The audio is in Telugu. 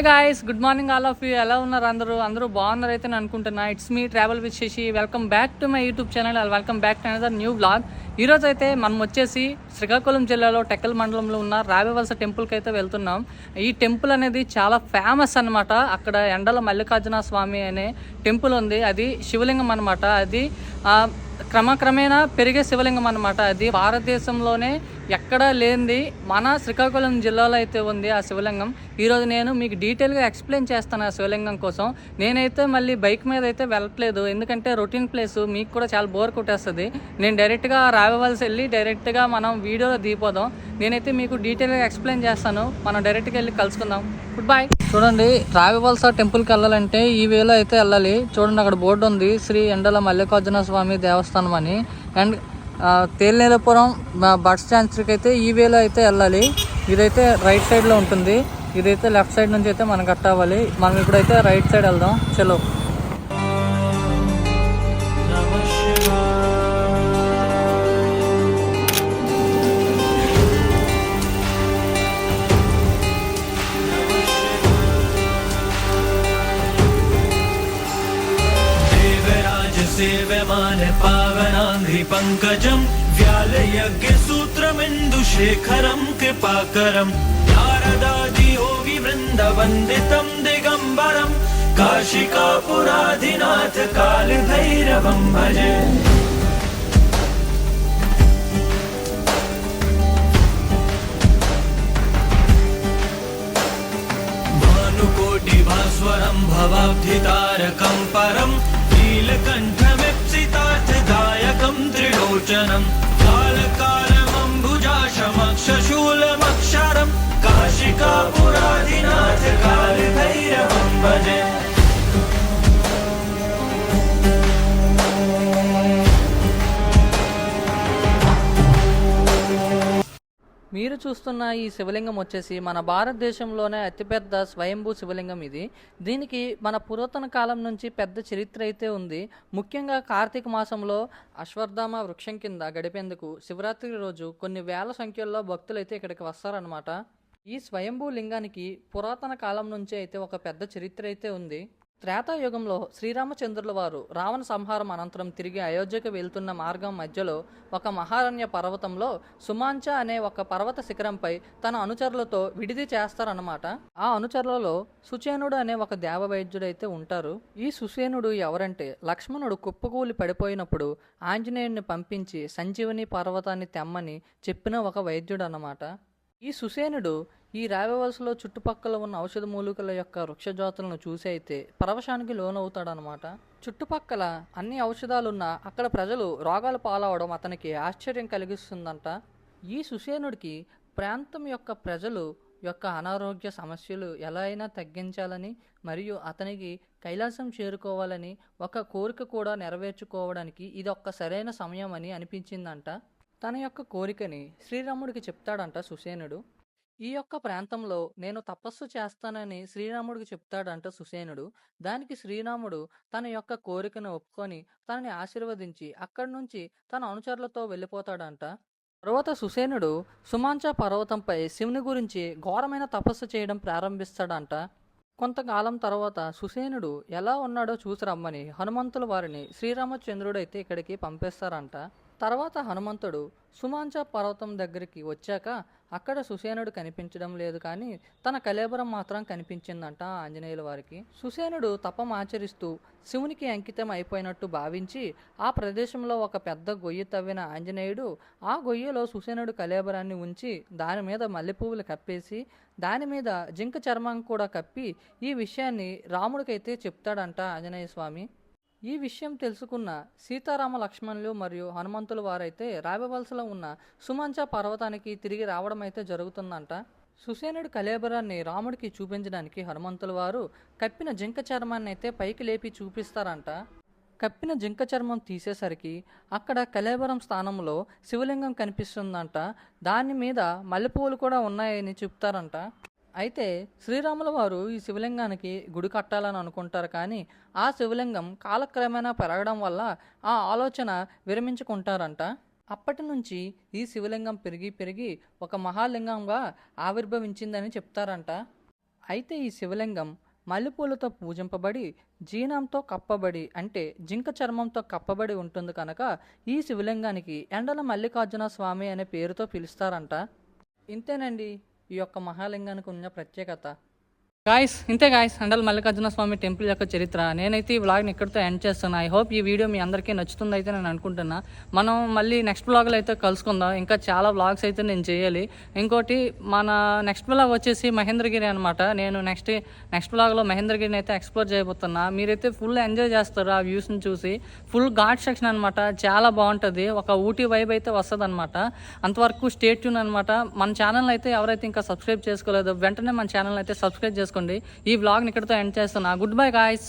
Hi guys good morning all of you ఎలా ఉన్నారు అందరూ? అందరూ బాగున్నారు అయితే నేను అనుకుంటున్నా. It's me travel with Sasi welcome back to my YouTube channel welcome back to another new blog ఈరోజు అయితే మనం వచ్చేసి శ్రీకాకుళం జిల్లాలో టెక్కల్ మండలంలో ఉన్న రావివలస టెంపుల్కి అయితే వెళ్తున్నాం. ఈ టెంపుల్ అనేది చాలా ఫేమస్ అన్నమాట. అక్కడ ఎండల మల్లికార్జున స్వామి అనే టెంపుల్ ఉంది. అది శివలింగం అనమాట అది క్రమక్రమేణా పెరిగే శివలింగం అనమాట అది భారతదేశంలోనే ఎక్కడా లేనిది మన శ్రీకాకుళం జిల్లాలో అయితే ఉంది ఆ శివలింగం. ఈరోజు నేను మీకు డీటెయిల్గా ఎక్స్ప్లెయిన్ చేస్తాను ఆ శివలింగం కోసం. నేనైతే మళ్ళీ బైక్ మీద అయితే వెళ్ళట్లేదు. ఎందుకంటే రొటీన్ ప్లేస్ మీకు కూడా చాలా బోర్ కొట్టేస్తుంది. నేను డైరెక్ట్గా రావవలసి వెళ్ళి డైరెక్ట్గా మనం వీడియోలో దిగిపోదాం. నేనైతే మీకు డీటెయిల్గా ఎక్స్ప్లెయిన్ చేస్తాను. మనం డైరెక్ట్గా వెళ్ళి కలుసుకుందాం. గుడ్ బాయ్ చూడండి రావివలస టెంపుల్కి వెళ్ళాలంటే ఈ వేలో అయితే వెళ్ళాలి. చూడండి అక్కడ బోర్డు ఉంది. శ్రీ ఎండల మల్లికార్జున స్వామి దేవస్థానం అని. అండ్ తేలినేలపురం బస్ స్టాండ్స్కి అయితే ఈ వేలో అయితే వెళ్ళాలి. ఇదైతే రైట్ సైడ్లో ఉంటుంది. ఇదైతే లెఫ్ట్ సైడ్ నుంచి అయితే మనం కట్ అవ్వాలి. మనం ఇప్పుడైతే రైట్ సైడ్ వెళ్దాం. చలో. ेवमान पावनाधि व्यालयज्ञसूत्रमिन्दुशेखरं कृपाकरं आरदाजियोगि वृन्दवन्दितं दिगम्बरं काशिकापुराधिनाथ कालभैरवं भजे। भानुकोटिभास्वरं भवाब्धितारकं परं नीलकण्ठ चरितार्थदायकं त्रिलोचनं कालकारमम्बुजाशमक्षशूलमक्षरं काशिकापुराधि మీరు చూస్తున్న ఈ శివలింగం వచ్చేసి మన భారతదేశంలోనే అతిపెద్ద స్వయంభూ శివలింగం ఇది. దీనికి మన పురాతన కాలం నుంచి పెద్ద చరిత్ర అయితే ఉంది. ముఖ్యంగా కార్తీక మాసంలో అశ్వర్ధామ వృక్షం కింద గడిపేందుకు శివరాత్రి రోజు కొన్ని వేల సంఖ్యలో భక్తులు అయితే ఇక్కడికి వస్తారనమాట ఈ స్వయంభూ లింగానికి పురాతన కాలం నుంచే అయితే ఒక పెద్ద చరిత్ర అయితే ఉంది. త్రేతాయుగంలో శ్రీరామచంద్రుల వారు రావణ సంహారం అనంతరం తిరిగి అయోధ్యకు వెళ్తున్న మార్గం మధ్యలో ఒక మహారణ్య పర్వతంలో సుమాంచ అనే ఒక పర్వత శిఖరంపై తన అనుచరులతో విడిది చేస్తారన్నమాట. ఆ అనుచరులలో సుచేనుడు అనే ఒక దేవవైద్యుడైతే ఉంటారు. ఈ సుసేనుడు ఎవరంటే లక్ష్మణుడు కుప్పకూలి పడిపోయినప్పుడు ఆంజనేయుడిని పంపించి సంజీవని పర్వతాన్ని తెమ్మని చెప్పిన ఒక వైద్యుడు అన్నమాట ఈ సుసేనుడు ఈ రాయవలసలో చుట్టుపక్కల ఉన్న ఔషధ మూలికల యొక్క వృక్షజాతులను చూసి అయితే పరవశానికి లోనవుతాడనమాట చుట్టుపక్కల అన్ని ఔషధాలున్నా అక్కడ ప్రజలు రోగాలు పాలవడం అతనికి ఆశ్చర్యం కలిగిస్తుందంట. ఈ సుసేనుడికి ప్రాంతం యొక్క ప్రజలు యొక్క అనారోగ్య సమస్యలు ఎలా అయినా తగ్గించాలని మరియు అతనికి కైలాసం చేరుకోవాలని ఒక కోరిక కూడా నెరవేర్చుకోవడానికి ఇది ఒక్క సరైన సమయం అని అనిపించిందంట. తన యొక్క కోరికని శ్రీరాముడికి చెప్తాడంట సుసేనుడు. ఈ యొక్క ప్రాంతంలో నేను తపస్సు చేస్తానని శ్రీరాముడికి చెప్తాడంట సుసేనుడు. దానికి శ్రీరాముడు తన యొక్క కోరికను ఒప్పుకొని తనని ఆశీర్వదించి అక్కడి నుంచి తన అనుచరులతో వెళ్ళిపోతాడంట. తరువాత సుసేనుడు సుమాంచ పర్వతంపై శివుని గురించి ఘోరమైన తపస్సు చేయడం ప్రారంభిస్తాడంట. కొంతకాలం తర్వాత సుసేనుడు ఎలా ఉన్నాడో చూసి రమ్మని హనుమంతుల వారిని శ్రీరామచంద్రుడు అయితే ఇక్కడికి పంపిస్తారంట. తర్వాత హనుమంతుడు సుమాంచ పర్వతం దగ్గరికి వచ్చాక అక్కడ సుసేనుడు కనిపించడం లేదు కానీ తన కలేబరం మాత్రం కనిపించిందంట ఆంజనేయుల వారికి. సుసేనుడు తపం ఆచరిస్తూ శివునికి అంకితం అయిపోయినట్టు భావించి ఆ ప్రదేశంలో ఒక పెద్ద గొయ్యి తవ్విన ఆంజనేయుడు ఆ గొయ్యిలో సుసేనుడు కలేబరాన్ని ఉంచి దాని మీద మల్లెపువ్వులు కప్పేసి దాని మీద జింక చర్మం కూడా కప్పి ఈ విషయాన్ని రాముడికైతే చెప్తాడంట ఆంజనేయ స్వామి. ఈ విషయం తెలుసుకున్న సీతారామ లక్ష్మణులు మరియు హనుమంతుల వారైతే రావివలసలో ఉన్న సుమంచ పర్వతానికి తిరిగి రావడం అయితే జరుగుతుందంట. సుసేనుడి కలేబరాన్ని రాముడికి చూపించడానికి హనుమంతుల వారు కప్పిన జింక చర్మాన్ని అయితే పైకి లేపి చూపిస్తారంట. కప్పిన జింక చర్మం తీసేసరికి అక్కడ కలేబరం స్థానంలో శివలింగం కనిపిస్తుందంట. దాని మీద మల్లెపూలు కూడా ఉన్నాయని చెప్తారంట. అయితే శ్రీరాముల వారు ఈ శివలింగానికి గుడి కట్టాలని అనుకుంటారు కానీ ఆ శివలింగం కాలక్రమేణా పెరగడం వల్ల ఆ ఆలోచన విరమించుకుంటారంట. అప్పటి నుంచి ఈ శివలింగం పెరిగి పెరిగి ఒక మహాలింగంగా ఆవిర్భవించిందని చెప్తారంట. అయితే ఈ శివలింగం మల్లెపూలతో పూజింపబడి జీనంతో కప్పబడి అంటే జింక చర్మంతో కప్పబడి ఉంటుంది కనుక ఈ శివలింగానికి ఎండల మల్లికార్జున స్వామి అనే పేరుతో పిలుస్తారంట. ఇంతేనండి. ఈ యొక్క మహాలింగానికి ఉన్న ప్రత్యేకత గాయస్ ఇంతే గాయస్ అండల్ మల్లికార్జున స్వామి టెంపుల్ యొక్క చరిత్ర. నేనైతే ఈ వ్లాగ్ని ఇక్కడితో ఎండ్ చేస్తున్నా. ఐ హోప్ ఈ వీడియో మీ అందరికీ నచ్చుతుంది అయితే నేను అనుకుంటున్నా. మనం మళ్ళీ నెక్స్ట్ వ్లాగ్లో అయితే కలుసుకుందాం. ఇంకా చాలా వ్లాగ్స్ అయితే నేను చేయాలి. ఇంకోటి మన నెక్స్ట్ వ్లాగ్ వచ్చేసి మహేంద్రగిరి అనమాట నేను నెక్స్ట్ నెక్స్ట్ వ్లాగ్లో మహేంద్రగిరిని అయితే ఎక్స్ప్లోర్ చేయబోతున్నా. మీరైతే ఫుల్ ఎంజాయ్ చేస్తారు ఆ వ్యూస్ని చూసి? ఫుల్ ఘాట్ సెక్షన్ అనమాట చాలా బాగుంటుంది. ఒక ఊటీ వైబ్ అయితే వస్తుంది అనమాట అంతవరకు స్టేట్ ట్యూన్ అనమాట మన ఛానల్ అయితే ఎవరైతే ఇంకా సబ్స్క్రైబ్ చేసుకోలేదో వెంటనే మన ఛానల్ అయితే సబ్స్క్రైబ్ చేసుకోండి. ఈ వ్లాగ్ని ఇక్కడితో ఎండ్ చేస్తున్నా. Good bye guys